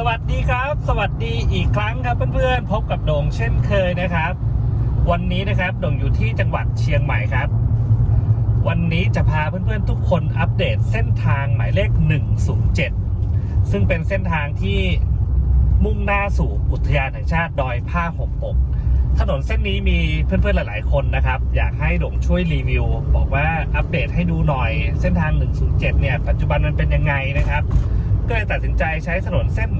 สวัสดีครับ สวัสดีอีกครั้งครับเพื่อนๆ พบกับโด่งเช่นเคยนะครับ วันนี้นะครับโด่งอยู่ที่จังหวัดเชียงใหม่ครับ วันนี้จะพาเพื่อนๆทุกคนอัปเดตเส้นทางหมายเลข 107 ซึ่งเป็นเส้นทางที่มุ่งหน้าสู่อุทยานแห่งชาติดอยผ้าห่มปก ถนนเส้นนี้มีเพื่อนๆหลาย ๆ คนนะครับ อยากให้โด่งช่วยรีวิว บอกว่าอัปเดตให้ดูหน่อย เส้นทาง 107 เนี่ยปัจจุบันมันเป็นยังไงนะครับก็เลยตัดสินใจใช้ถนนเส้น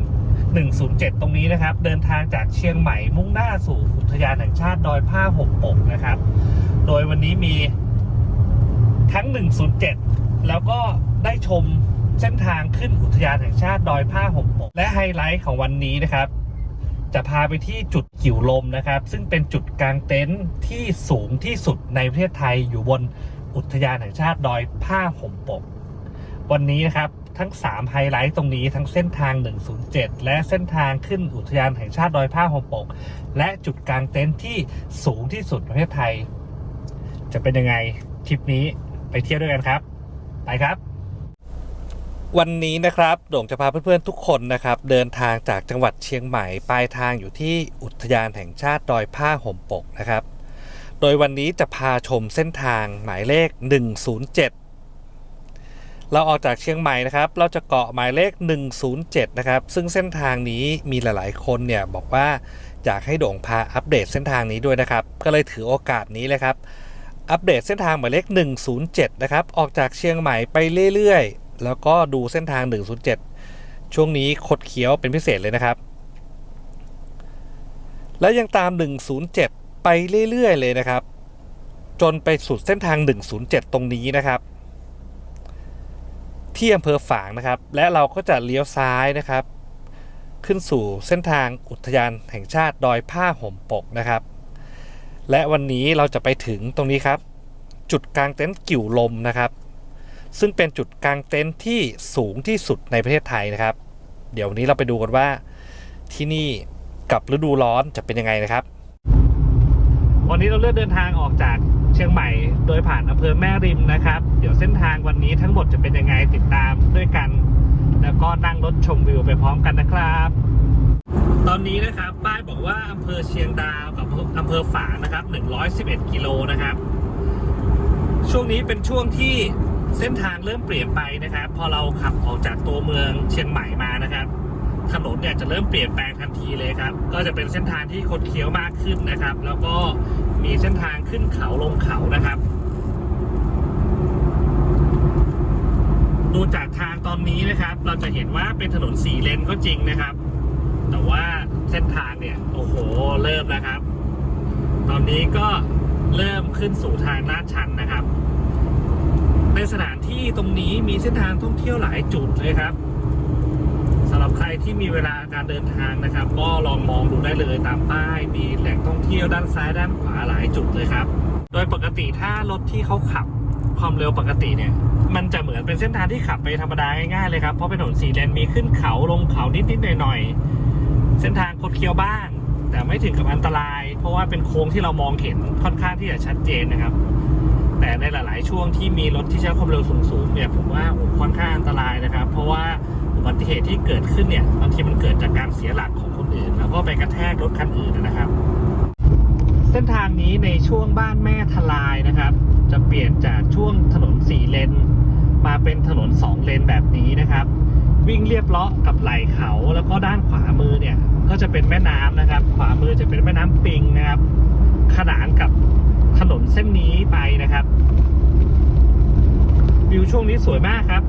107 ตรงนี้นะครับ เดินทางจากเชียงใหม่มุ่งหน้าสู่อุทยานแห่งชาติดอยผ้าห่มปกนะครับ โดยวันนี้มีทั้ง 107 แล้วก็ได้ชมเส้นทางขึ้นอุทยานแห่งชาติดอยผ้าห่มปก และไฮไลท์ของวันนี้นะครับ จะพาไปที่จุดกิ่วลมนะครับ ซึ่งเป็นจุดกลางเต็นท์ที่สูงที่สุดในประเทศไทยอยู่บนอุทยานแห่งชาติดอยผ้าห่มปก วันนี้นะครับ ทั้ง 3 ไฮไลท์ตรงนี้ทั้งเส้นทาง 107 และเส้นทางขึ้นอุทยานแห่งชาติดอยผ้าห่มปก และจุดกลางเต็นท์ที่สูงที่สุดประเทศไทย จะเป็นยังไงทริปนี้ไปเที่ยวด้วยกันครับ ไปครับ วันนี้นะครับโด่งจะพาเพื่อนๆทุกคนนะครับ เดินทางจากจังหวัดเชียงใหม่ปลายทางอยู่ที่อุทยานแห่งชาติดอยผ้าห่มปกนะครับ โดยวันนี้จะพาชมเส้นทางหมายเลข 107 เราออกจากเชียงใหม่นะครับ เราจะเกาะหมายเลข 107 นะครับ ซึ่งเส้นทางนี้มีหลายๆ คนเนี่ยบอกว่าอยากให้โด่งพาอัปเดตเส้นทางนี้ด้วยนะครับ ก็เลยถือโอกาสนี้เลยครับ อัปเดตเส้นทางหมายเลข 107 นะครับ ออกจากเชียงใหม่ไปเรื่อยๆ แล้วก็ดูเส้นทาง 107 ช่วงนี้คดเคี้ยวเป็นพิเศษเลยนะครับ และยังตาม 107 ไปเรื่อยๆ เลยนะครับ จนไปสุดเส้นทาง 107 ตรงนี้นะครับ ที่อำเภอฝางนะครับ และเราก็จะเลี้ยวซ้ายนะครับ ขึ้นสู่เส้นทางอุทยานแห่งชาติดอยผ้าห่มปกนะครับ และวันนี้เราจะไปถึงตรงนี้ครับ จุดกลางเต็นท์กิ่วลมนะครับ ซึ่งเป็นจุดกลางเต็นท์ที่สูงที่สุดในประเทศไทยนะครับ เดี๋ยววันนี้เราไปดูกันว่าที่นี่กับฤดูร้อนจะเป็นยังไงนะครับ วันนี้เราเลือกเดินทางออกจาก ชียงใหม่ โดยผ่านอำเภอแม่ริมนะครับ เดี๋ยวเส้นทางวันนี้ทั้งหมดจะเป็นยังไงติดตามด้วยกัน แล้วก็นั่งรถชมวิวไปพร้อมกันนะครับ ตอนนี้นะครับป้ายบอกว่าอำเภอเชียงดาวกับอำเภอฝางนะครับ 111 กิโลนะครับ ช่วงนี้เป็นช่วงที่เส้นทางเริ่มเปลี่ยนไปนะครับ พอเราขับออกจากตัวเมืองเชียงใหม่มานะครับ ถนนเนี่ยจะเริ่มเปลี่ยนแปลงทันทีเลยครับ ก็จะเป็นเส้นทางที่คดเคี้ยวมากขึ้นนะครับ แล้วก็มีเส้นทางขึ้นเขาลงเขานะครับ ดูจากทางตอนนี้นะครับ เราจะเห็นว่าเป็นถนนสี่เลนก็จริงนะครับ แต่ว่าเส้นทางเนี่ยโอ้โหเริ่มแล้วครับ ตอนนี้ก็เริ่มขึ้นสู่ทางลาดชันนะครับ ในสถานที่ตรงนี้มีเส้นทางท่องเที่ยวหลายจุดเลยครับ รับใครที่มีเวลาการเดินทางนะครับ ก็ลองมองดูได้เลยตามป้ายมีแหล่งท่องเที่ยวด้านซ้ายด้านขวาหลายจุดเลยครับ โดยปกติถ้ารถที่เขาขับความเร็วปกติเนี่ย มันจะเหมือนเป็นเส้นทางที่ขับไปธรรมดาง่ายๆเลยครับเพราะเป็นถนนสีเลนมีขึ้นเขาลงเขานิดๆหน่อยๆเส้นทางคดเคี้ยวบ้าง แต่ไม่ถึงกับอันตราย เพราะว่าเป็นโค้งที่เรามองเห็นค่อนข้างที่จะชัดเจนนะครับแต่ในหลาย ๆ ช่วงที่มีรถที่ใช้ความเร็วสูง ๆ เนี่ยผมว่าค่อนข้างอันตรายนะครับ เพราะว่า บัติเหตุที่เกิดขึ้นเนี่ยบางทีมันเกิดจากการเสียหลักของคนอื่น แล้วก็ไปกระแทกรถคันอื่นนะครับ เส้นทางนี้ในช่วงบ้านแม่ทลายนะครับ จะเปลี่ยนจากช่วงถนนสี่เลนมาเป็นถนนสองเลนแบบนี้นะครับ วิ่งเรียบเลาะกับไหล่เขาแล้วก็ด้านขวามือเนี่ยก็จะเป็นแม่น้ำนะครับ ขวามือจะเป็นแม่น้ำปิงนะครับ ขนานกับถนนเส้นนี้ไปนะครับ วิวช่วงนี้สวยมากครับ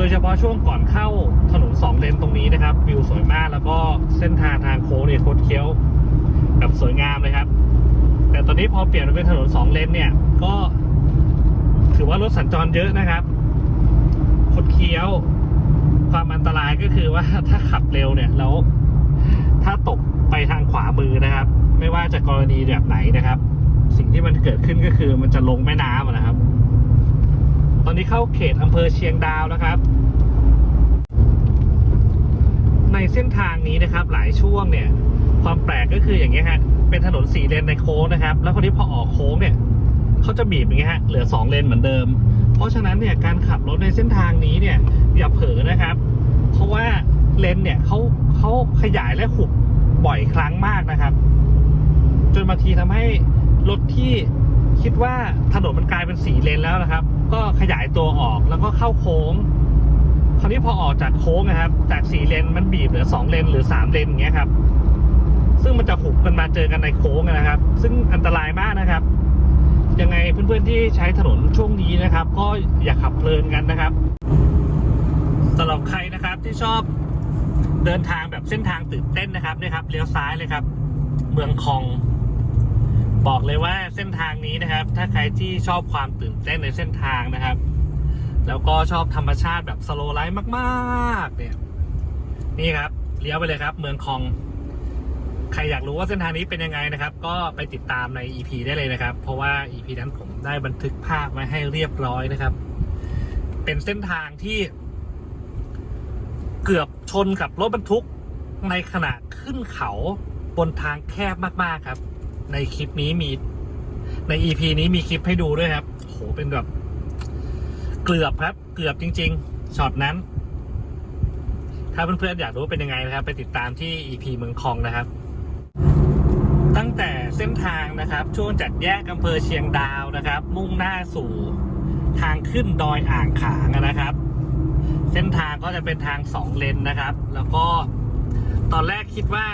ดยเฉพาะช่วงก่อนเข้าถนนสองเลนตรงนี้นะครับ วิวสวยมากแล้วก็เส้นทางทางโค้งเนี่ยโคตรเคี้ยวแบบสวยงามเลยครับ แต่ตอนนี้พอเปลี่ยนมาเป็นถนนสองเลนเนี่ย ก็ถือว่ารถสัญจรเยอะนะครับโคดเคี้ยว ความอันตรายก็คือว่าถ้าขับเร็วเนี่ยแล้วถ้าตกไปทางขวามือนะครับ ไม่ว่าจะกรณีแบบไหนนะครับ สิ่งที่มันเกิดขึ้นก็คือมันจะลงแม่น้ำนะครับ ตอนนี้เข้าเขตอำเภอเชียงดาวแล้วครับ ในเส้นทางนี้นะครับ หลายช่วงเนี่ย ความแปลกก็คืออย่างเงี้ยฮะเป็นถนนสี่เลนในโค้งนะครับ แล้วคนนี้พอออกโค้งเนี่ยเขาจะบีบอย่างเงี้ยฮะเหลือสองเลนเหมือนเดิม เพราะฉะนั้นเนี่ยการขับรถในเส้นทางนี้เนี่ยอย่าเผลอนะครับ เพราะว่าเลนเนี่ยเขาเขาขยายและหุบบ่อยครั้งมากนะครับ จนบางทีทำให้รถที่ คิดว่าถนนมันกลายเป็นสีเลนแล้วนะครับ ก็ขยายตัวออกแล้วก็เข้าโค้ง คราวนี้พอออกจากโค้งนะครับจากสี่เลนมันบีบเหลือสองเลนหรือสามเลนอย่างเงี้ยครับ ซึ่งมันจะหุบกันมาเจอกันในโค้งนะครับ ซึ่งอันตรายมากนะครับ ยังไงเพื่อนๆที่ใช้ถนนช่วงนี้นะครับ ก็อย่าขับเพลินกันนะครับสำหรับใครนะครับที่ชอบเดินทางแบบเส้นทางตื่นเต้นนะครับนี่ครับเลี้ยวซ้ายเลยครับ เมืองคอง บอกเลยว่าเส้นทางนี้นะครับ ถ้าใครที่ชอบความตื่นเต้นในเส้นทางนะครับ แล้วก็ชอบธรรมชาติแบบสโลไลฟ์มากๆ เนี่ย นี่ครับเลี้ยวไปเลยครับ เมืองคอง ใครอยากรู้ว่าเส้นทางนี้เป็นยังไงนะครับ ก็ไปติดตามใน EP ได้เลยนะครับ เพราะว่า EP นั้นผมได้บันทึกภาพไว้ให้เรียบร้อยนะครับ เป็นเส้นทางที่ เกือบชนกับรถบรรทุกในขณะขึ้นเขาบนทางแคบมากๆครับ ในคลิปนี้มี ใน EP นี้มีคลิปให้ดูด้วยครับโหเป็นแบบ เกือบครับ เกือบจริง ๆช็อตนั้น ถ้าเพื่อนๆอยากรู้เป็นยังไงนะครับ ไปติดตามที่ EP เมืองคองนะครับ ตั้งแต่เส้นทางนะครับ ช่วงจากแยกอำเภอเชียงดาวนะครับ มุ่งหน้าสู่ทางขึ้นดอยอ่างขางนะครับ เส้นทางก็จะเป็นทางสองเลนนะครับ แล้วก็ตอนแรกคิดว่า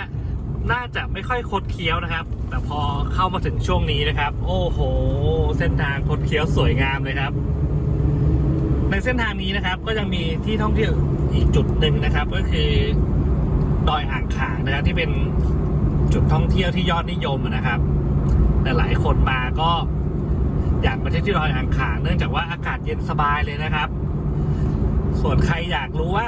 น่าจะไม่ค่อยคดเคี้ยวนะครับ แต่พอเข้ามาถึงช่วงนี้นะครับ โอ้โห เส้นทางคดเคี้ยวสวยงามเลยครับ ในเส้นทางนี้นะครับ ก็ยังมีที่ท่องเที่ยวอีกจุดหนึ่งนะครับ ก็คือดอยอ่างขางนะครับ ที่เป็นจุดท่องเที่ยวที่ยอดนิยมนะครับ แต่หลายคนมาก็อยากมาเที่ยวที่ดอยอ่างขางเนื่องจากว่าอากาศเย็นสบายเลยนะครับ ส่วนใครอยากรู้ว่า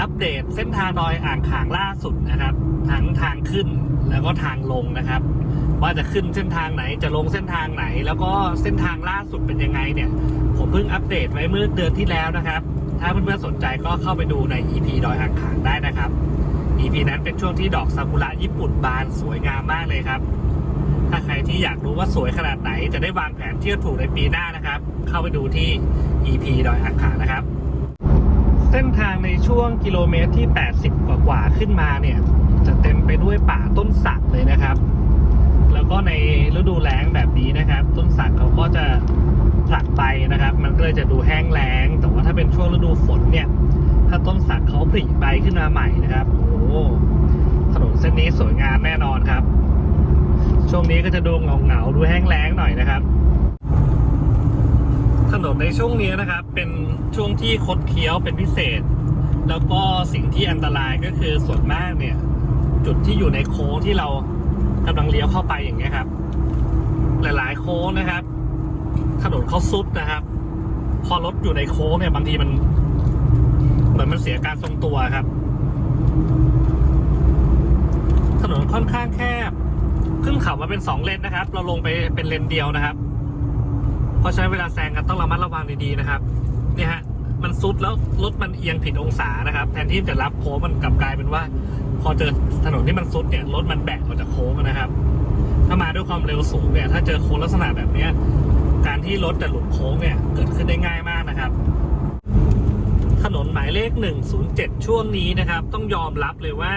อัปเดตเส้นทางดอยอ่างขางล่าสุดนะครับ ทั้งทางขึ้นแล้วก็ทางลงนะครับ ว่าจะขึ้นเส้นทางไหนจะลงเส้นทางไหน แล้วก็เส้นทางล่าสุดเป็นยังไงเนี่ย ผมเพิ่งอัปเดตไว้เมื่อเดือนที่แล้วนะครับ ถ้าเพื่อนๆสนใจก็เข้าไปดูใน EP ดอยอ่างขางได้นะครับ EP นั้นเป็นช่วงที่ดอกซากุระญี่ปุ่นบานสวยงามมากเลยครับถ้าใครที่อยากรู้ว่าสวยขนาดไหน จะได้วางแผนเที่ยวถูกในปีหน้านะครับ เข้าไปดูที่ EP ดอยอ่างขางนะครับ เส้นทางในช่วงกิโลเมตรที่ 80 กว่ากว่าขึ้นมาเนี่ย จะเต็มไปด้วยป่าต้นสักเลยนะครับ แล้วก็ในฤดูแล้งแบบนี้นะครับ ต้นสักเขาก็จะผลัดใบนะครับ มันก็เลยจะดูแห้งแล้ง แต่ว่าถ้าเป็นช่วงฤดูฝนเนี่ย ถ้าต้นสักเขาผลิใบขึ้นมาใหม่นะครับ โอ้ถนนเส้นนี้สวยงามแน่นอนครับ ช่วงนี้ก็จะดูเงาเงาๆดูแห้งแล้งหน่อยนะครับ ถนนในช่วงนี้นะครับ เป็นช่วงที่คดเคี้ยวเป็นพิเศษ แล้วก็สิ่งที่อันตรายก็คือส่วนมากเนี่ย จุดที่อยู่ในโค้งที่เรากำลังเลี้ยวเข้าไปอย่างเงี้ยครับ หลาย ๆ โค้งนะครับ ถนนเขาซุดนะครับ พอรถอยู่ในโค้งเนี่ยบางทีมัน เหมือนมันเสียการทรงตัวครับ ถนนค่อนข้างแคบ ขึ้นเขามาเป็นสองเลนนะครับ เราลงไปเป็นเลนเดียวนะครับ ราะฉะนั้นเวลาแซงกันต้องระมัดระวังดีๆนะครับเนี่ยฮะมันซุดแล้วรถมันเอียงผิดองศานะครับ แทนที่จะรับโค้งมันกลับกลายเป็นว่า พอเจอถนนที่มันซุดเนี่ยรถมันแบกออกจากโค้งนะครับ ถ้ามาด้วยความเร็วสูงเนี่ยถ้าเจอโค้งลักษณะแบบเนี้ยการที่รถจะหลุดโค้งเนี่ยเกิดขึ้นได้ง่ายมากนะครับ ถนนหมายเลข 107 ช่วงนี้นะครับ ต้องยอมรับเลยว่า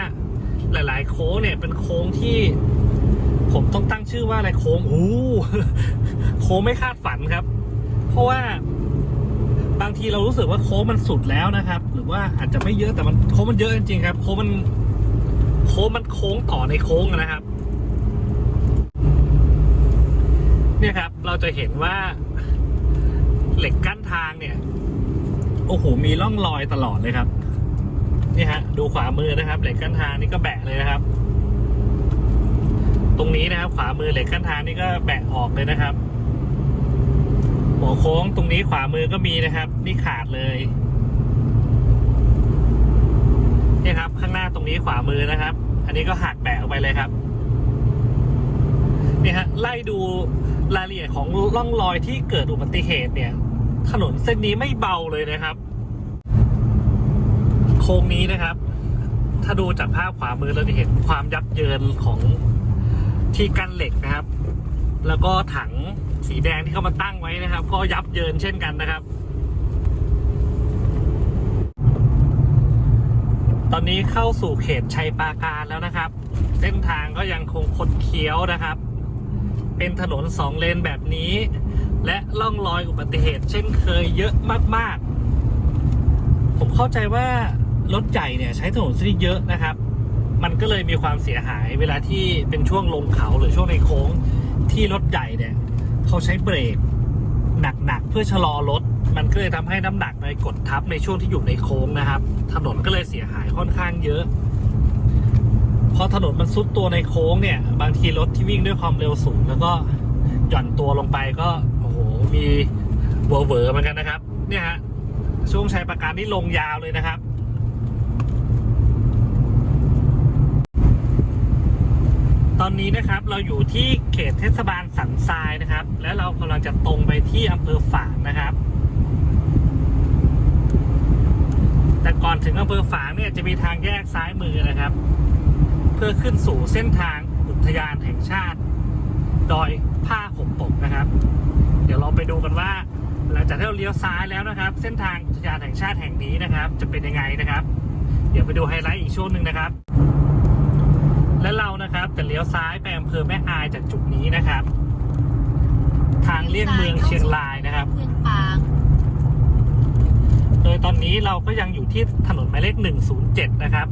หลาย ๆ โค้งเนี่ยเป็นโค้งที่ ผมต้องตั้งชื่อว่าอะไรโค้งโอ้โค้งไม่คาดฝันครับ เพราะว่าบางทีเรารู้สึกว่าโค้งมันสุดแล้วนะครับ หรือว่าอาจจะไม่เยอะแต่มันโค้งมันเยอะจริงๆครับ โค้งมันโค้งมันโค้งต่อในโค้งนะครับ เนี่ยครับ เราจะเห็นว่าเหล็กกั้นทางเนี่ย โอ้โหมีร่องรอยตลอดเลยครับ นี่ฮะ ดูขวามือนะครับ เหล็กกั้นทางนี่ก็แบะเลยนะครับ ตรงนี้นะครับ ขวามือเหล็กกั้นทางนี่ก็แบะออกเลยนะครับ หัวโค้งตรงนี้ขวามือก็มีนะครับ นี่ขาดเลยนี่ครับ ข้างหน้าตรงนี้ขวามือนะครับ อันนี้ก็หักแบะออกไปเลยครับเนี่ยฮะไล่ดูรายละเอียดของร่องรอยที่เกิดอุบัติเหตุเนี่ย ถนนเส้นนี้ไม่เบาเลยนะครับ โค้งนี้นะครับ ถ้าดูจากภาพขวามือเราจะเห็นความยับเยินของ ที่กั้นเหล็กนะครับ แล้วก็ถังสีแดงที่เขามาตั้งไว้นะครับ ก็ยับเยินเช่นกันนะครับ ตอนนนี้เข้าสู่เขตชัยปราการแล้วนะครับ เส้นทางก็ยังคงคดเคี้ยวนะครับ เป็นถนนสองเลนแบบนี้ และล่องรอยอุบัติเหตุ เช่นเคยเยอะมากๆ ผมเข้าใจว่ารถใหญ่เนี่ยใช้ถนนเส้นนี้เยอะนะครับ มันก็เลยมีความเสียหายเวลาที่เป็นช่วงลงเขาหรือช่วงในโค้งที่รถใหญ่เนี่ยเขาใช้เบรกหนักๆเพื่อชะลอรถ มันก็เลยทำให้น้ำหนักในกดทับในช่วงที่อยู่ในโค้งนะครับ ถนนก็เลยเสียหายค่อนข้างเยอะพอถนนมันซุดตัวในโค้งเนี่ย บางทีรถที่วิ่งด้วยความเร็วสูง แล้วก็หย่อนตัวลงไปก็โอ้โหมีเวอร์เวอร์เหมือนกันนะครับ เนี่ยฮะช่วงชัยประการนี่ลงยาวเลยนะครับ ตอนนี้นะครับเราอยู่ที่เขตเทศบาลสันทรายนะครับ และเรากำลังจะตรงไปที่อำเภอฝางนะครับ แต่ก่อนถึงอำเภอฝางเนี่ยจะมีทางแยกซ้ายมือนะครับ เพื่อขึ้นสู่เส้นทางอุทยานแห่งชาติ ดอยผ้าห่มปกนะครับ เดี๋ยวเราไปดูกันว่าหลังจากที่เราเลี้ยวซ้ายแล้วนะครับ เส้นทางอุทยานแห่งชาติแห่งนี้นะครับ จะเป็นยังไงนะครับ เดี๋ยวไปดูไฮไลท์อีกช่วงหนึ่งนะครับ และเรานะครับจะเลี้ยวซ้ายไปอำเภอแม่อายจากจุดนี้นะครับ ทางเลี่ยงเมืองเชียงรายนะครับเมืองฟางโดยตอนนี้เราก็ยังอยู่ที่ถนนหมายเลข 107 นะครับ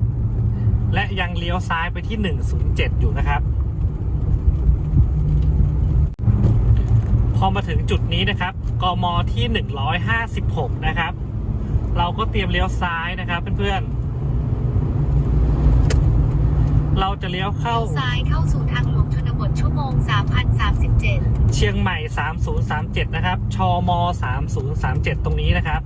และยังเลี้ยวซ้ายไปที่ 107 อยู่นะครับ พอมาถึงจุดนี้นะครับ กมที่ 156 นะครับ เราก็เตรียมเลี้ยวซ้ายนะครับเพื่อนๆ เราจะเลี้ยวเข้า ซ้ายเข้าสู่ทางหลวงชนบทชั่วโมง 3037 เชียงใหม่ 3037 นะครับ ชม 3037 ตรงนี้นะครับ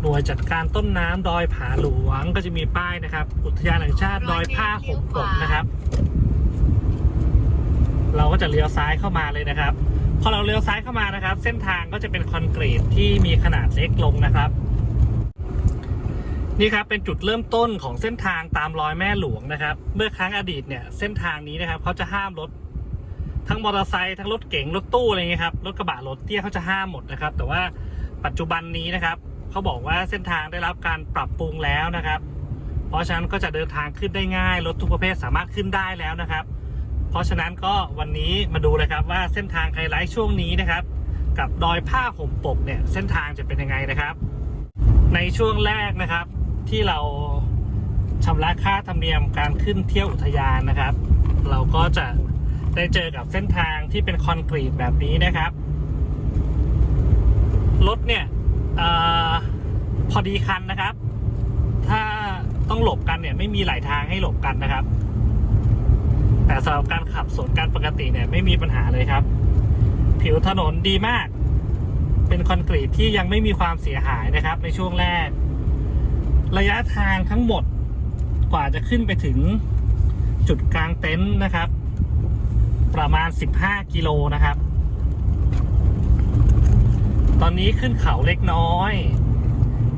หน่วยจัดการต้นน้ำดอยผาหลวงก็จะมีป้ายนะครับ อุทยานแห่งชาติดอยผ้าห่มปกนะครับ เราก็จะเลี้ยวซ้ายเข้ามาเลยนะครับ พอเราเลี้ยวซ้ายเข้ามานะครับ เส้นทางก็จะเป็นคอนกรีตที่มีขนาดเล็กลงนะครับ นี่ครับเป็นจุดเริ่มต้นของเส้นทางตามรอยแม่หลวงนะครับ เมื่อครั้งอดีตเนี่ยเส้นทางนี้นะครับเขาจะห้ามรถทั้งมอเตอร์ไซค์ทั้งรถเก๋งรถตู้อะไรเงี้ยครับรถกระบะรถเตี้ยเขาจะห้ามหมดนะครับ แต่ว่าปัจจุบันนี้นะครับเขาบอกว่าเส้นทางได้รับการปรับปรุงแล้วนะครับ เพราะฉะนั้นก็จะเดินทางขึ้นได้ง่ายรถทุกประเภทสามารถขึ้นได้แล้วนะครับ เพราะฉะนั้นก็วันนี้มาดูเลยครับว่าเส้นทางไฮไลท์ช่วงนี้นะครับ กับดอยผ้าห่มปกเนี่ยเส้นทางจะเป็นยังไงนะครับ ในช่วงแรกนะครับ ที่เราชำระค่าธรรมเนียมการขึ้นเที่ยวอุทยานนะครับ เราก็จะได้เจอกับเส้นทางที่เป็นคอนกรีตแบบนี้นะครับรถเนี่ยอพอดีคันนะครับ ถ้าต้องหลบกันเนี่ยไม่มีหลายทางให้หลบกันนะครับ แต่สำหรับการขับสวนกันปกติเนี่ยไม่มีปัญหาเลยครับ ผิวถนนดีมาก เป็นคอนกรีตที่ยังไม่มีความเสียหายนะครับ ในช่วงแรก ระยะทางทั้งหมดกว่าจะขึ้นไปถึงจุดกลางเต็นท์นะครับ ประมาณ 15 กิโลนะครับ ตอนนี้ขึ้นเขาเล็กน้อย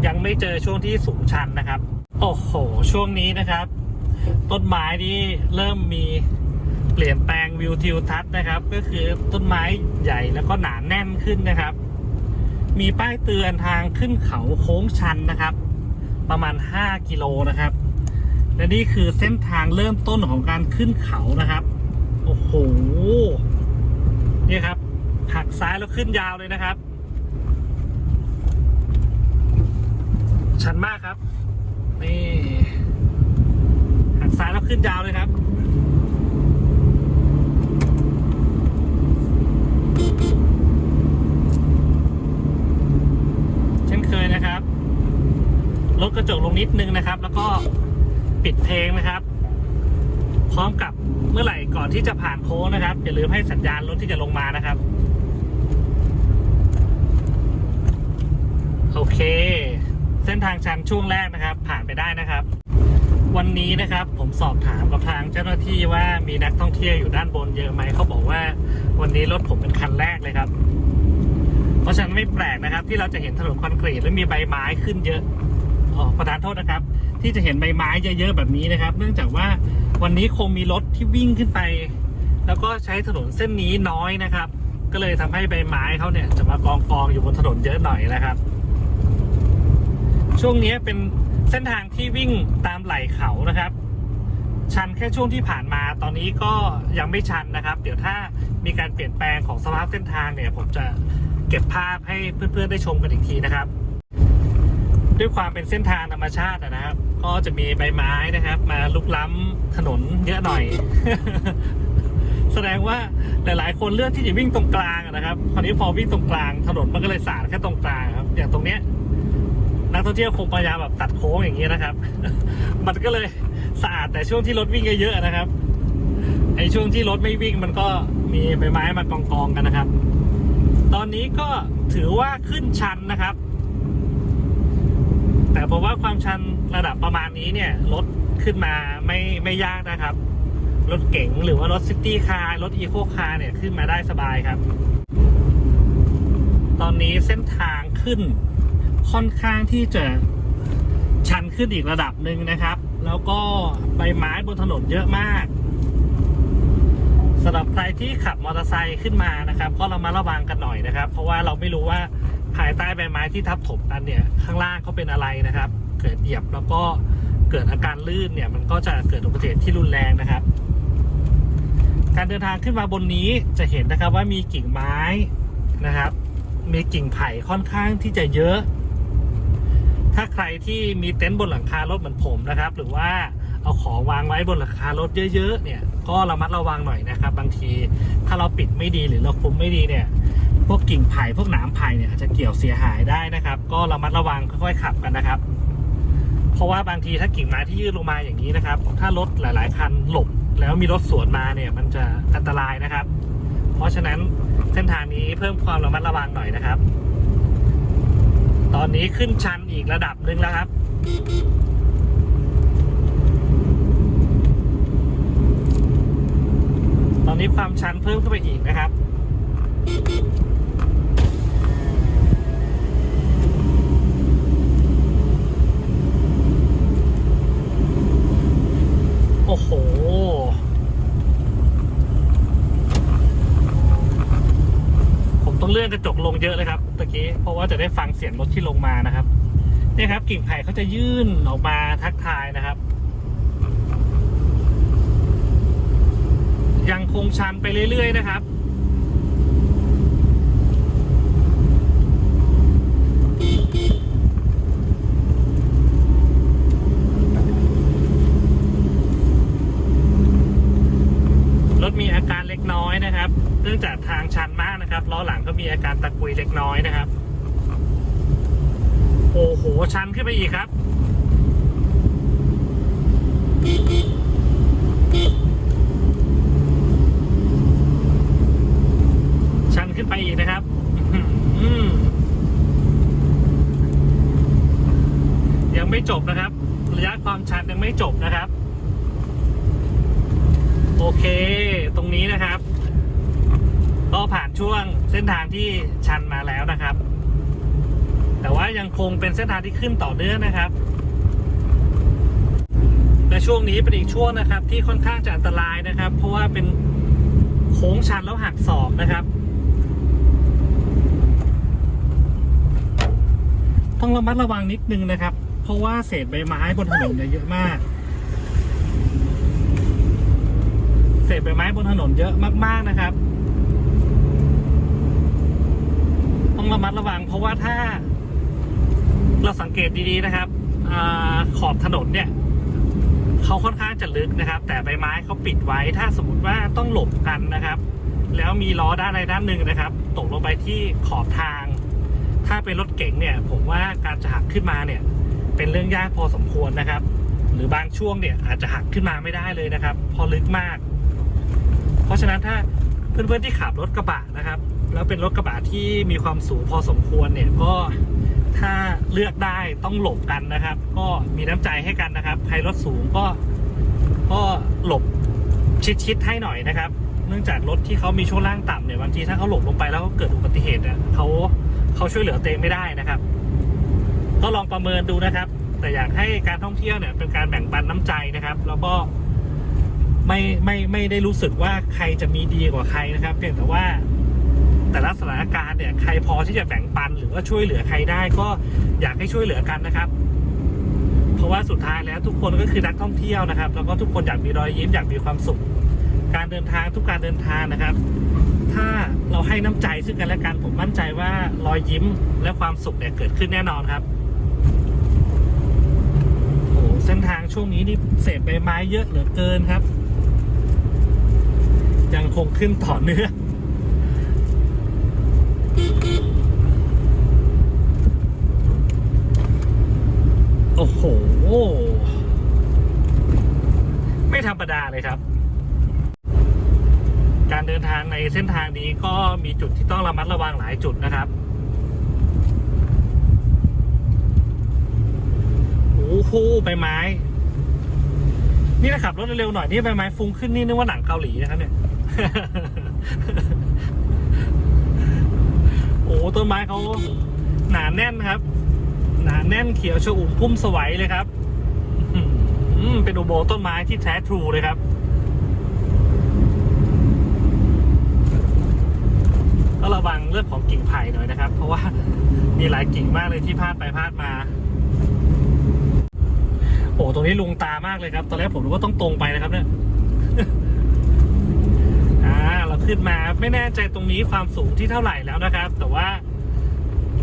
ยังไม่เจอช่วงที่สูงชันนะครับ โอ้โห ช่วงนี้นะครับ ต้นไม้นี่เริ่มมีเปลี่ยนแปลงวิวทิวทัศน์นะครับ ก็คือต้นไม้ใหญ่แล้วก็หนาแน่นขึ้นนะครับ มีป้ายเตือนทางขึ้นเขาโค้งชันนะครับ ประมาณ 5 กิโลนะครับ และนี่คือเส้นทางเริ่มต้นของการขึ้นเขานะครับ โอ้โหนี่ครับหักซ้ายแล้วขึ้นยาวเลยนะครับ ชันมากครับ นี่หักซ้ายแล้วขึ้นยาวเลยครับ เช่นเคยนะครับ ลดก ระจกลงนิดนึงนะครับ แล้วก็ปิดเพลงนะครับ พร้อมกับเมื่อไหร่ก่อนที่จะผ่านโค้งนะครับอย่าลืมให้สัญญาณรถที่จะลงมานะครับ โอเค เส้นทางชันช่วงแรกนะครับ ผ่านไปได้นะครับ วันนี้นะครับผมสอบถามกับทางเจ้าหน้าที่ว่ามีนักท่องเที่ยวอยู่ด้านบนเยอะไหมเขาบอกว่า วันนี้รถผมเป็นคันแรกเลยครับ เพราะฉะนั้นไม่แปลกนะครับ ที่เราจะเห็นถนนคอนกรีตและมีใบไม้ขึ้นเยอะ ประธานโทษนะครับ ที่จะเห็นใบไม้เยอะๆแบบนี้นะครับ เนื่องจากว่าวันนี้คงมีรถที่วิ่งขึ้นไป แล้วก็ใช้ถนนเส้นนี้น้อยนะครับ ก็เลยทำให้ใบไม้เขาเนี่ยจะมากองกองๆอยู่บนถนนเยอะหน่อยนะครับ ช่วงนี้เป็นเส้นทางที่วิ่งตามไหล่เขานะครับ ชันแค่ช่วงที่ผ่านมาตอนนี้ก็ยังไม่ชันนะครับ เดี๋ยวถ้ามีการเปลี่ยนแปลงของสภาพเส้นทางเนี่ย ผมจะเก็บภาพให้เพื่อนๆได้ชมกันอีกทีนะครับ ด้วยความเป็นเส้นทางธรรมชาตินะครับ ก็จะมีใบไม้นะครับ มาลุกล้ำถนนเยอะหน่อย แสดงว่าหลายๆ คนเลือกที่จะวิ่งตรงกลางนะครับคราวนี้พอวิ่งตรงกลางถนนมันก็เลยสาดแค่ตรงกลางครับ อย่างตรงเนี้ยนักท่องเที่ยวคงพยายามแบบตัดโค้งอย่างนี้นะครับ มันก็เลยสะอาดแต่ช่วงที่รถวิ่งเยอะๆนะครับไอช่วงที่รถไม่วิ่งมันก็มีใบไม้มากองๆกันนะครับ ตอนนี้ก็ถือว่าขึ้นชันนะครับ แต่ผมว่าความชันระดับประมาณนี้เนี่ยรถขึ้นมาไม่ไม่ยากนะครับ รถเก๋งหรือว่ารถซิตี้คาร์รถอีโคคาร์เนี่ยขึ้นมาได้สบายครับ ตอนนี้เส้นทางขึ้นค่อนข้างที่จะชันขึ้นอีกระดับหนึ่งนะครับ แล้วก็ใบไม้บนถนนเยอะมากสำหรับใครที่ขับมอเตอร์ไซค์ขึ้นมานะครับ ก็เรามาระวังกันหน่อยนะครับ เพราะว่าเราไม่รู้ว่า ภายใต้ใบไม้ที่ทับถมกันเนี่ย ข้างล่างเขาเป็นอะไรนะครับ เกิดเหยียบแล้วก็เกิดอาการลื่นเนี่ย มันก็จะเกิดอุบัติเหตุที่รุนแรงนะครับ การเดินทางขึ้นมาบนนี้จะเห็นนะครับว่ามีกิ่งไม้นะครับ มีกิ่งไผ่ค่อนข้างที่จะเยอะ ถ้าใครที่มีเต็นท์บนหลังคารถเหมือนผมนะครับ หรือว่าเอาของวางไว้บนหลังคารถเยอะ ๆ เนี่ย ก็ระมัดระวังหน่อยนะครับ บางทีถ้าเราปิดไม่ดีหรือเราคุมไม่ดีเนี่ย พวกกิ่งไผ่พวกหนามไผ่เนี่ยอาจจะเกี่ยวเสียหายได้นะครับ ก็ระมัดระวังค่อยๆขับกันนะครับ เพราะว่าบางทีถ้ากิ่งไม้ที่ยื่นลงมาอย่างนี้นะครับ ถ้ารถหลาย ๆ คันหลบแล้วมีรถสวนมาเนี่ย มันจะอันตรายนะครับ เพราะฉะนั้นเส้นทางนี้เพิ่มความระมัดระวังหน่อยนะครับ ตอนนี้ขึ้นชันอีกระดับหนึ่งแล้วครับ อนนี้ความชันเพิ่มขึ้นไปอีกนะครับโอ้โห ผมต้องเลื่อนกระจกลงเยอะเลยครับตะกี้เพราะว่าจะได้ฟังเสียงรถที่ลงมานะครับ นี่ครับ กิ่งไผ่เขาจะยื่นออกมาทักทายนะครับ ยัง คงชันไปเรื่อย ๆ นะครับ รถมีอาการเล็กน้อยนะครับ เนื่องจากทางชันมากนะครับล้อหลังก็มีอาการตะกุยเล็กน้อยนะครับ โอ้โห ชันขึ้นไปอีกครับชัน ขึ้นไปอีกนะครับยังไม่จบนะครับ ระยะความชันยังไม่จบนะครับ โอเค ตรงนี้นะครับ ก็ผ่านช่วงเส้นทางที่ชันมาแล้วนะครับ แต่ว่ายังคงเป็นเส้นทางที่ขึ้นต่อเนื่องนะครับและช่วงนี้เป็นอีกช่วงนะครับ ที่ค่อนข้างจะอันตรายนะครับ เพราะว่าเป็นโค้งชันแล้วหักศอกนะครับ ต้องระมัดระวังนิดนึงนะครับ เพราะว่าเศษใบไม้บนถนนเนี่ยเยอะมาก เศษใบไม้บนถนนเยอะมากๆนะครับ ต้องระมัดระวัง เพราะว่าถ้า เราสังเกตดีๆนะครับอขอบถนนเนี่ยเขาค่อนข้างจะลึกนะครับ แต่ใบไม้เขาปิดไว้ ถ้าสมมติว่าต้องหลบกันนะครับ แล้วมีล้อด้านใดด้านหนึ่งนะครับ ตกลงไปที่ขอบทาง ถ้าเป็นรถเก๋งเนี่ย ผมว่าการจะหักขึ้นมาเนี่ย เป็นเรื่องยากพอสมควรนะครับ หรือบางช่วงเนี่ยอาจจะหักขึ้นมาไม่ได้เลยนะครับ พอลึกมาก เพราะฉะนั้นถ้าเพื่อนๆที่ขับรถกระบะนะครับ แล้วเป็นรถกระบะที่มีความสูงพอสมควรเนี่ยก็ถ้าเลือกได้ต้องหลบกันนะครับ ก็มีน้ำใจให้กันนะครับ ใครรถสูงก็ก็หลบชิดๆให้หน่อยนะครับ เนื่องจากรถที่เขามีช่วงล่างต่ำเนี่ยบางทีถ้าเขาหลบลงไปแล้วเกิดอุบัติเหตุเนี่ยเขาเขาช่วยเหลือตัวเองไม่ได้นะครับ ก็ลองประเมินดูนะครับ แต่อยากให้การท่องเที่ยวเนี่ยเป็นการแบ่งปันน้ำใจนะครับ แล้วก็ไม่ไม่ไม่ได้รู้สึกว่าใครจะมีดีกว่าใครนะครับ เพียงแต่ว่าแต่ละสถานการณ์เนี่ยใครพอที่จะแบ่งปันหรือว่าช่วยเหลือใครได้ก็อยากให้ช่วยเหลือกันนะครับ เพราะว่าสุดท้ายแล้วทุกคนก็คือนักท่องเที่ยวนะครับ แล้วก็ทุกคนอยากมีรอยยิ้มอยากมีความสุข การเดินทางทุกการเดินทางนะครับ ถ้าเราให้น้ำใจซึ่งกันและกันผมมั่นใจว่ารอยยิ้มและความสุขเนี่ยเกิดขึ้นแน่นอนครับโอ้เส้นทางช่วงนี้นี่เศษใบไม้เยอะเหลือเกินครับ ยังคงขึ้นต่อเนื่องโอ้โห ไม่ธรรมดาเลยครับ การเดินทางในเส้นทางนี้ก็มีจุดที่ต้องระมัดระวังหลายจุดนะครับโอ้โหใบไม้ นี่นะครับรถเร็วๆหน่อยนี่ใบไม้ฟุ้งขึ้นนี่นึกว่าหนังเกาหลีนะครับเนี่ยโอ้ต้นไม้เขาหนาแน่นครับ หนาแน่นเขียวชอุ่มพุ่มสวัยเลยครับเป็นอุโบสถต้นไม้ที่แท้ทรูเลยครับ ก็ระวังเรื่องของกิ่งไผ่หน่อยนะครับ เพราะว่า มีหลายกิ่งมากเลยที่พาดไปพาดมา โอ้ตรงนี้ลุงตามากเลยครับ ตอนแรกผมรู้ว่าต้องตรงไปนะครับ เนี่ยอ่าเราขึ้นมาไม่แน่ใจตรงนี้ความสูงที่เท่าไหร่แล้วนะครับ แต่ว่า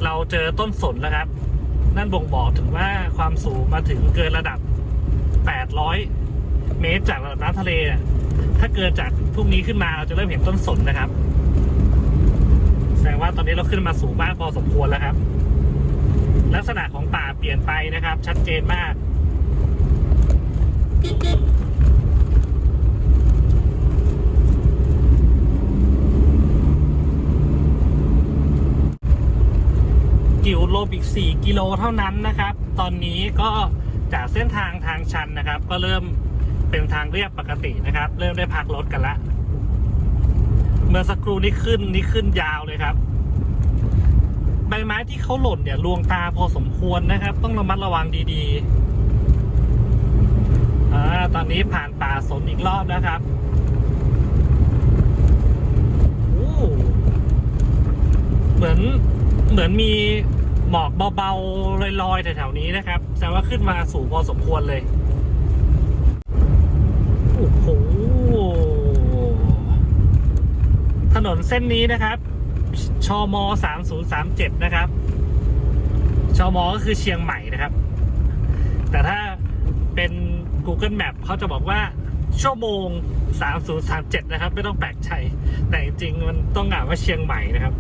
เราเจอต้นสนแล้วครับ นั่นบ่งบอกถึงว่าความสูงมาถึงเกินระดับ 800 เมตรจากระดับน้ำทะเล ถ้าเกินจากพวกนี้ขึ้นมาเราจะเริ่มเห็นต้นสนนะครับ แสดงว่าตอนนี้เราขึ้นมาสูงมากพอสมควรแล้วครับ ลักษณะของป่าเปลี่ยนไปนะครับ ชัดเจนมากกิวลบอีก 4 กิโลเท่านั้นนะครับ ตอนนี้ก็จากเส้นทางทางชันนะครับ ก็เริ่มเป็นทางเรียบปกตินะครับ เริ่มได้พักรถกันละ เมื่อสักครู่นี้ขึ้นนี่ขึ้นยาวเลยครับ ใบไม้ที่เขาหล่นเนี่ยลวงตาพอสมควรนะครับ ต้องระมัดระวังดีๆอ่าตอนนี้ผ่านป่าสนอีกรอบแล้วครับโอ้เหมือนเหมือนมีหมอกเบาๆลอยๆแถวๆนี้นะครับแสดงว่าขึ้นมาสูงพอสมควรเลยโอ้โห ถ นนเส้นนี้นะครับ ชม3037นย์สามเจ็ดนะครับ ชมก็คือเชียงใหม่นะครับ แต่ถ้าเป็น Google Map เขาจะบอกว่าชั่วโมง 3037 นะครับ ไม่ต้องแปลกใจ แต่จริงๆมันต้องอ่านว่าเชียงใหม่นะครับ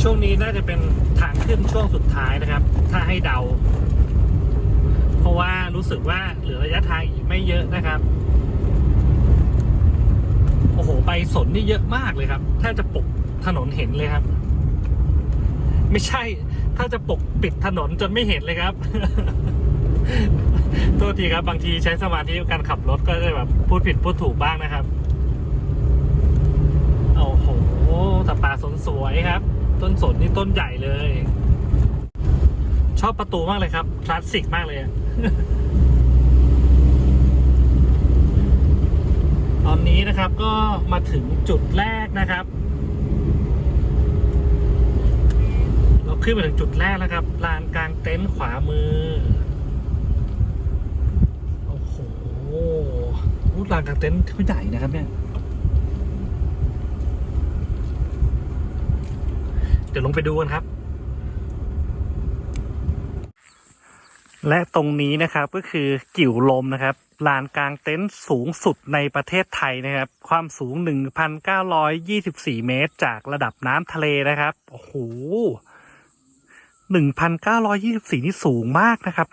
ช่วงนี้น่าจะเป็นทางขึ้นช่วงสุดท้ายนะครับ ถ้าให้เดา เพราะว่ารู้สึกว่าเหลือระยะทางอีกไม่เยอะนะครับ ใบสนนี่เยอะมากเลยครับแทบจะปกถนนเห็นเลยครับ ไม่ใช่ ถ้าจะปกปิดถนนจนไม่เห็นเลยครับโทษทีครับ บางทีใช้สมาธิในการขับรถก็จะแบบพูดผิดพูดถูกบ้างนะครับโอ้โหแต่ป่าสนสวยครับ ต้นสนนี่ต้นใหญ่เลย ชอบประตูมากเลยครับคลาสสิกมากเลย อะตอนนี้นะครับก็มาถึงจุดแรกนะครับ เราขึ้นมาถึงจุดแรกแล้วครับลานกลางเต็นท์ขวามือ โอ้โหลานกลางเต็นท์ที่ใหญ่นะครับเนี่ยเดี๋ยวลงไปดูกันครับ และตรงนี้นะครับก็คือกิ่วลมนะครับ ลานกลางเต็นท์สูงสุดในประเทศไทยนะครับ ความสูง 1,924 เมตร จากระดับน้ำทะเลนะครับ โอ้โห 1,924 นี่สูงมากนะครับ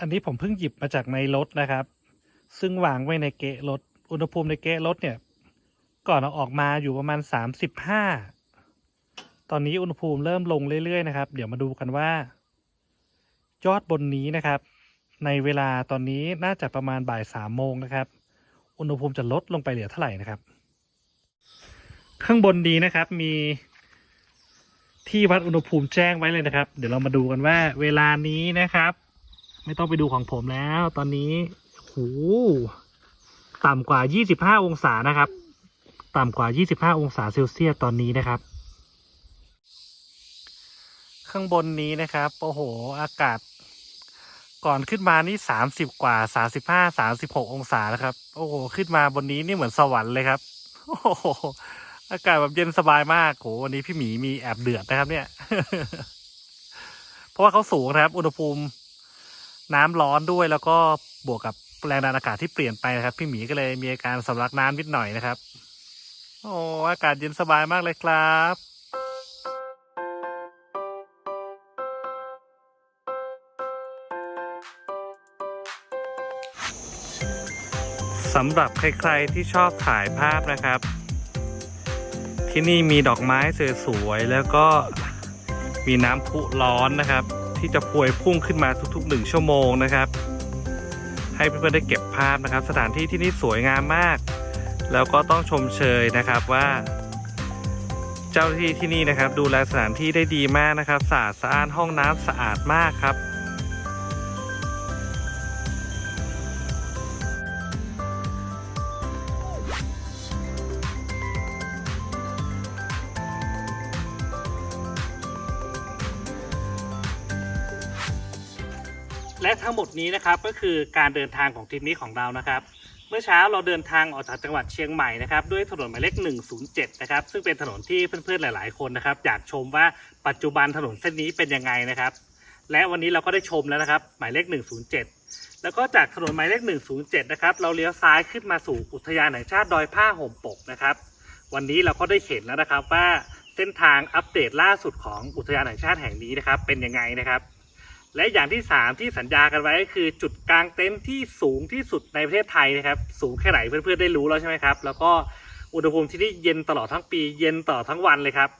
อันนี้ผมเพิ่งหยิบมาจากในรถนะครับ ซึ่งวางไว้ในเกะรถ อุณหภูมิในเกะรถเนี่ย ก่อนเอาออกมาอยู่ประมาณ 35 ตอนนี้อุณหภูมิเริ่มลงเรื่อยๆนะครับ เดี๋ยวมาดูกันว่ายอดบนนี้นะครับ ในเวลาตอนนี้น่าจะประมาณบ่ายสามโมงนะครับ อุณหภูมิจะลดลงไปเหลือเท่าไหร่นะครับ ข้างบนนี้นะครับมีที่วัดอุณหภูมิแจ้งไว้เลยนะครับ เดี๋ยวเรามาดูกันว่าเวลานี้นะครับ ไม่ต้องไปดูของผมแล้ว ตอนนี้โหต่ำกว่า 25 องศานะครับ ต่ำกว่า 25 องศาเซลเซียสตอนนี้นะครับ ข้างบนนี้นะครับ โอ้โห อากาศ ก่อนขึ้นมานี่สามสิบกว่าสามสิบห้าสามสิบหกองศาแล้วครับ โอ้โหขึ้นมาบนนี้นี่เหมือนสวรรค์เลยครับ โอ้โหอากาศแบบเย็นสบายมากโหวันนี้พี่หมีมีแอบเดือดนะครับ เนี่ย เพราะว่าเขาสูงนะครับ อุณหภูมิน้ำร้อนด้วยแล้วก็บวกกับแรงดันอากาศที่เปลี่ยนไปนะครับ พี่หมีก็เลยมีอาการสำลักน้ำนิดหน่อยนะครับ โอ้อากาศเย็นสบายมากเลยครับ สำหรับใครๆที่ชอบถ่ายภาพนะครับ ที่นี่มีดอกไม้สวยๆแล้วก็มีน้ำพุร้อนนะครับ ที่จะพวยพุ่งขึ้นมาทุกๆหนึ่งชั่วโมงนะครับ ให้เพื่อนๆได้เก็บภาพนะครับ สถานที่ที่นี่สวยงามมาก แล้วก็ต้องชมเชยนะครับว่า เจ้าหน้าที่ที่นี่นะครับ ดูแลสถานที่ได้ดีมากนะครับสะอาดสะอ้านห้องน้ำสะอาดมากครับ นี้นะครับก็คือการเดินทางของทริปนี้ของเรานะครับ เมื่อเช้าเราเดินทางออกจากจังหวัดเชียงใหม่นะครับด้วยถนนหมายเลข 107 นะครับซึ่งเป็นถนนที่เพื่อนๆหลาย ๆ คนนะครับอยากชมว่าปัจจุบันถนนเส้นนี้เป็นยังไงนะครับ และวันนี้เราก็ได้ชมแล้วนะครับ หมายเลข 107 แล้วก็จากถนนหมายเลข 107 นะครับเราเลี้ยวซ้ายขึ้นมาสู่อุทยานแห่งชาติดอยผ้าห่มปกนะครับ วันนี้เราก็ได้เห็นแล้วนะครับว่าเส้นทางอัปเดตล่าสุดของอุทยานแห่งชาติแห่งนี้นะครับ เป็นยังไงนะครับ และอย่างที่ 3 ที่สัญญากันไว้ก็คือจุดกลางเต็นท์ที่สูงที่สุดในประเทศไทยนะครับ สูงแค่ไหนเพื่อนๆได้รู้แล้วใช่ไหมครับ แล้วก็อุณหภูมิที่นี่เย็นตลอดทั้งปี เย็นตลอดทั้งวันเลยครับ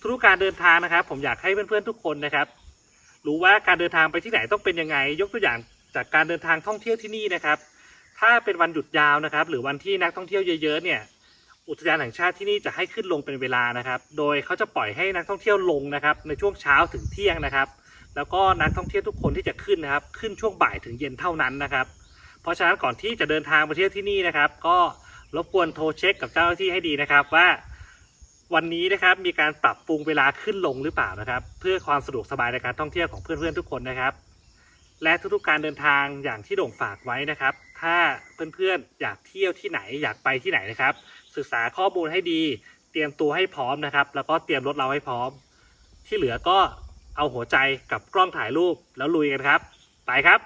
ทุกการเดินทางนะครับ ผมอยากให้เพื่อนๆทุกคนนะครับ รู้ว่าการเดินทางไปที่ไหนต้องเป็นยังไง ยกตัวอย่างจากการเดินทางท่องเที่ยวที่นี่นะครับ ถ้าเป็นวันหยุดยาวนะครับ หรือวันที่นักท่องเที่ยวเยอะๆเนี่ยอุทยานแห่งชาติที่นี่จะให้ขึ้นลงเป็นเวลานะครับ โดยเขาจะปล่อยให้นักท่องเที่ยวลงนะครับ ในช่วงเช้าถึงเที่ยงนะครับ แล้วก็นักท่องเที่ยวทุกคนที่จะขึ้นนะครับ ขึ้นช่วงบ่ายถึงเย็นเท่านั้นนะครับ เพราะฉะนั้นก่อนที่จะเดินทางไปเที่ยวที่นี่นะครับ ก็รบกวนโทรเช็คกับเจ้าหน้าที่ให้ดีนะครับว่าวันนี้นะครับมีการปรับปรุงเวลาขึ้นลงหรือเปล่านะครับ เพื่อความสะดวกสบายในการท่องเที่ยวของเพื่อนๆทุกคนนะครับ และทุกๆการเดินทางอย่างที่โด่งฝากไว้นะครับ ถ้าเพื่อนๆอยากเที่ยวที่ไหนอยากไปที่ไหนนะครับ ศึกษาข้อมูลให้ดี เตรียมตัวให้พร้อมนะครับ แล้วก็เตรียมรถเราให้พร้อม ที่เหลือก็ เอาหัวใจกับกล้องถ่ายรูปแล้วลุยกันครับ ไปครับ